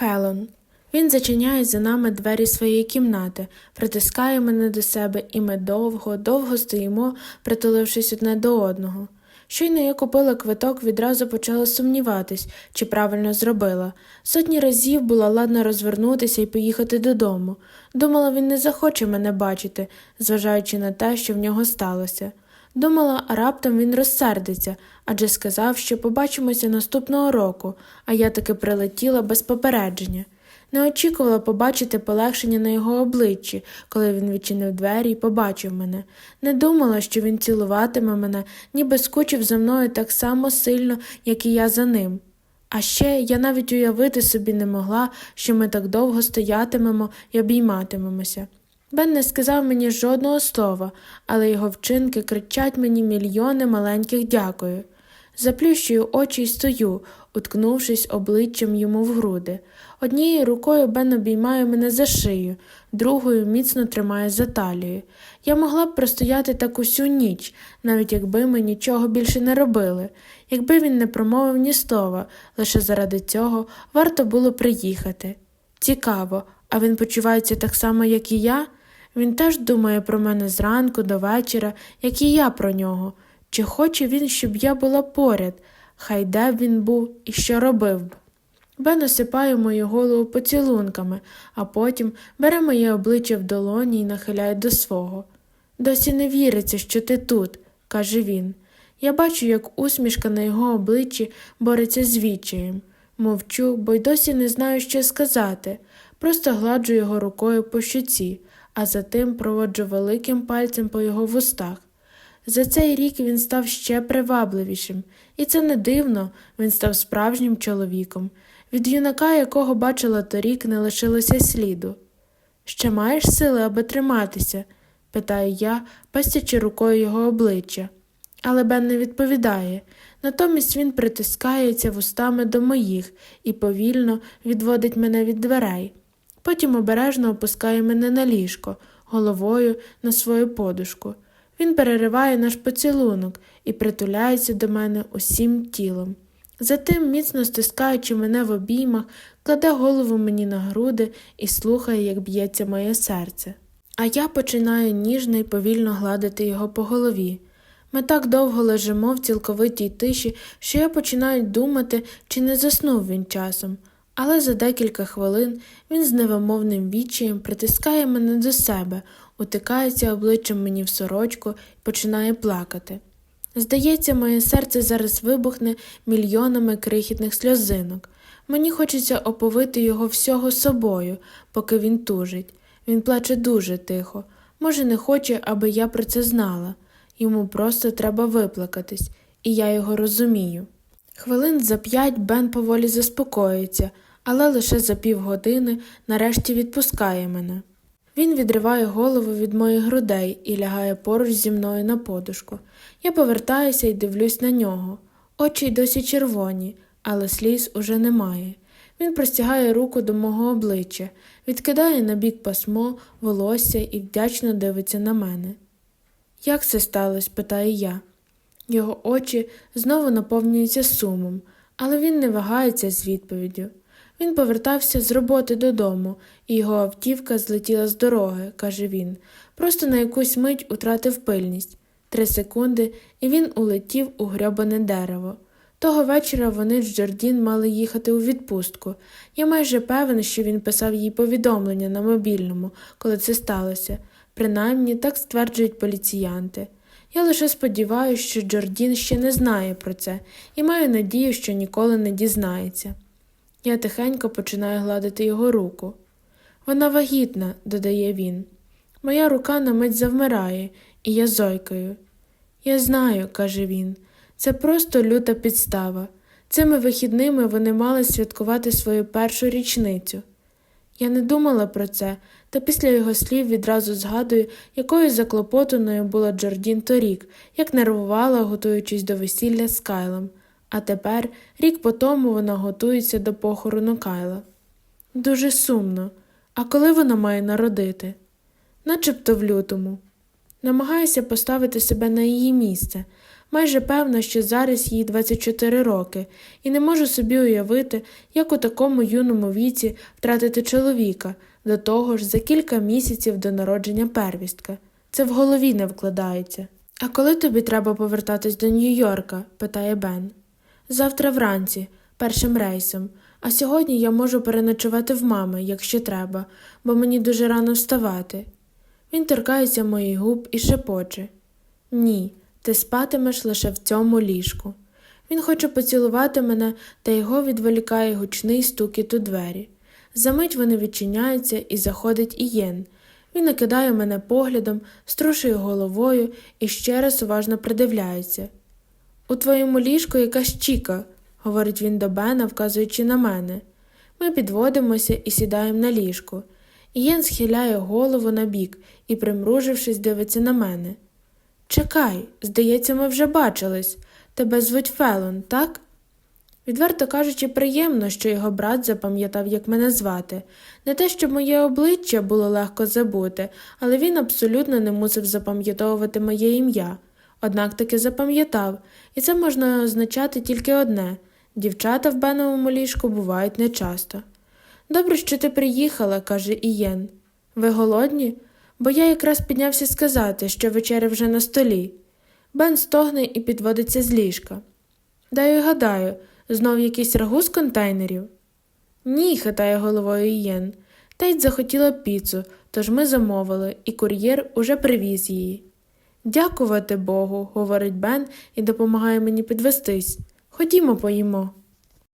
Фелон. Він зачиняє за нами двері своєї кімнати, притискає мене до себе, і ми довго, довго стоїмо, притулившись одне до одного. Щойно я купила квиток, відразу почала сумніватись, чи правильно зробила. Сотні разів була ладна розвернутися і поїхати додому. Думала, він не захоче мене бачити, зважаючи на те, що в нього сталося. Думала, раптом він розсердиться, адже сказав, що побачимося наступного року, а я таки прилетіла без попередження. Не очікувала побачити полегшення на його обличчі, коли він відчинив двері і побачив мене. Не думала, що він цілуватиме мене, ніби скучив за мною так само сильно, як і я за ним. А ще я навіть уявити собі не могла, що ми так довго стоятимемо і обійматимемося. Бен не сказав мені жодного слова, але його вчинки кричать мені мільйони маленьких дякую. Заплющую очі й стою, уткнувшись обличчям йому в груди. Однією рукою Бен обіймає мене за шию, другою міцно тримає за талію. Я могла б простояти так усю ніч, навіть якби ми нічого більше не робили, якби він не промовив ні слова, лише заради цього варто було приїхати. Цікаво, а він почувається так само, як і я? Він теж думає про мене зранку до вечора, як і я про нього. Чи хоче він, щоб я була поряд, хай де б він був і що робив б. Бен осипає мою голову поцілунками, а потім бере моє обличчя в долоні і нахиляє до свого. Досі не віриться, що ти тут, каже він. Я бачу, як усмішка на його обличчі бореться з відчаєм. Мовчу, бо й досі не знаю, що сказати. Просто гладжу його рукою по щоці, а затим проводжу великим пальцем по його вустах. За цей рік він став ще привабливішим, і це не дивно, він став справжнім чоловіком. Від юнака, якого бачила торік, не лишилося сліду. Ще маєш сили, аби триматися? питаю я, пестячи рукою його обличчя. Але Бен не відповідає. Натомість він притискається вустами до моїх і повільно відводить мене від дверей. Потім обережно опускає мене на ліжко, головою на свою подушку. Він перериває наш поцілунок і притуляється до мене усім тілом. Затим, міцно стискаючи мене в обіймах, кладе голову мені на груди і слухає, як б'ється моє серце. А я починаю ніжно і повільно гладити його по голові. Ми так довго лежимо в цілковитій тиші, що я починаю думати, чи не заснув він часом. Але за декілька хвилин він з невимовним відчаєм притискає мене до себе, утикається обличчям мені в сорочку і починає плакати. Здається, моє серце зараз вибухне мільйонами крихітних сльозинок. Мені хочеться оповити його всього собою, поки він тужить. Він плаче дуже тихо. Може, не хоче, аби я про це знала. Йому просто треба виплакатись, і я його розумію. Хвилин за п'ять Бен поволі заспокоїться, але лише за півгодини нарешті відпускає мене. Він відриває голову від моїх грудей і лягає поруч зі мною на подушку. Я повертаюся і дивлюсь на нього. Очі й досі червоні, але сліз уже немає. Він простягає руку до мого обличчя, відкидає на бік пасмо, волосся і вдячно дивиться на мене. Як це сталося? питаю я. Його очі знову наповнюються сумом, але він не вагається з відповіддю. Він повертався з роботи додому, і його автівка злетіла з дороги, каже він. Просто на якусь мить утратив пильність. Три секунди, і він улетів у грьобане дерево. Того вечора вони з Джордін мали їхати у відпустку. Я майже певен, що він писав їй повідомлення на мобільному, коли це сталося. Принаймні так стверджують поліціянти. Я лише сподіваюся, що Джордін ще не знає про це, і маю надію, що ніколи не дізнається. Я тихенько починаю гладити його руку. Вона вагітна, додає він. Моя рука на мить завмирає, і я зойкаю. Я знаю, каже він, це просто люта підстава. Цими вихідними вони мали святкувати свою першу річницю. Я не думала про це, та після його слів відразу згадую, якою заклопотаною була Джордін торік, як нервувала, готуючись до весілля з Кайлом. А тепер, рік по тому, вона готується до похорону Кайла. Дуже сумно. А коли вона має народити? Начебто в лютому. Намагаюся поставити себе на її місце. Майже певна, що зараз їй 24 роки, і не можу собі уявити, як у такому юному віці втратити чоловіка, до того ж за кілька місяців до народження первістка. Це в голові не вкладається. А коли тобі треба повертатись до Нью-Йорка? питає Бен. Завтра вранці, першим рейсом, а сьогодні я можу переночувати в мами, якщо треба, бо мені дуже рано вставати. Він торкається моїх губ і шепоче Ні, ти спатимеш лише в цьому ліжку. Він хоче поцілувати мене, та його відволікає гучний стукіт у двері. Замить вони відчиняються і заходить Ієн. Він накидає мене поглядом, струшує головою і ще раз уважно придивляється. У твоєму ліжку якась чіка, говорить він до Бена, вказуючи на мене. Ми підводимося і сідаємо на ліжку. Ієн схиляє голову на бік і, примружившись, дивиться на мене. Чекай, здається, ми вже бачились. Тебе звуть Фелон, так? Відверто кажучи, приємно, що його брат запам'ятав, як мене звати. Не те, щоб моє обличчя було легко забути, але він абсолютно не мусив запам'ятовувати моє ім'я. Однак таки запам'ятав, і це можна означати тільки одне дівчата в беновому ліжку бувають нечасто. Добре, що ти приїхала, каже Ієн. Ви голодні? Бо я якраз піднявся сказати, що вечеря вже на столі. Бен стогне і підводиться з ліжка. Даю гадаю, знов якийсь рагу з контейнерів? Ні, хитає головою Ієн. Тейт захотіла піцу, тож ми замовили, і кур'єр уже привіз її. Дякувати Богу, говорить Бен і допомагає мені підвестись. Ходімо поїмо.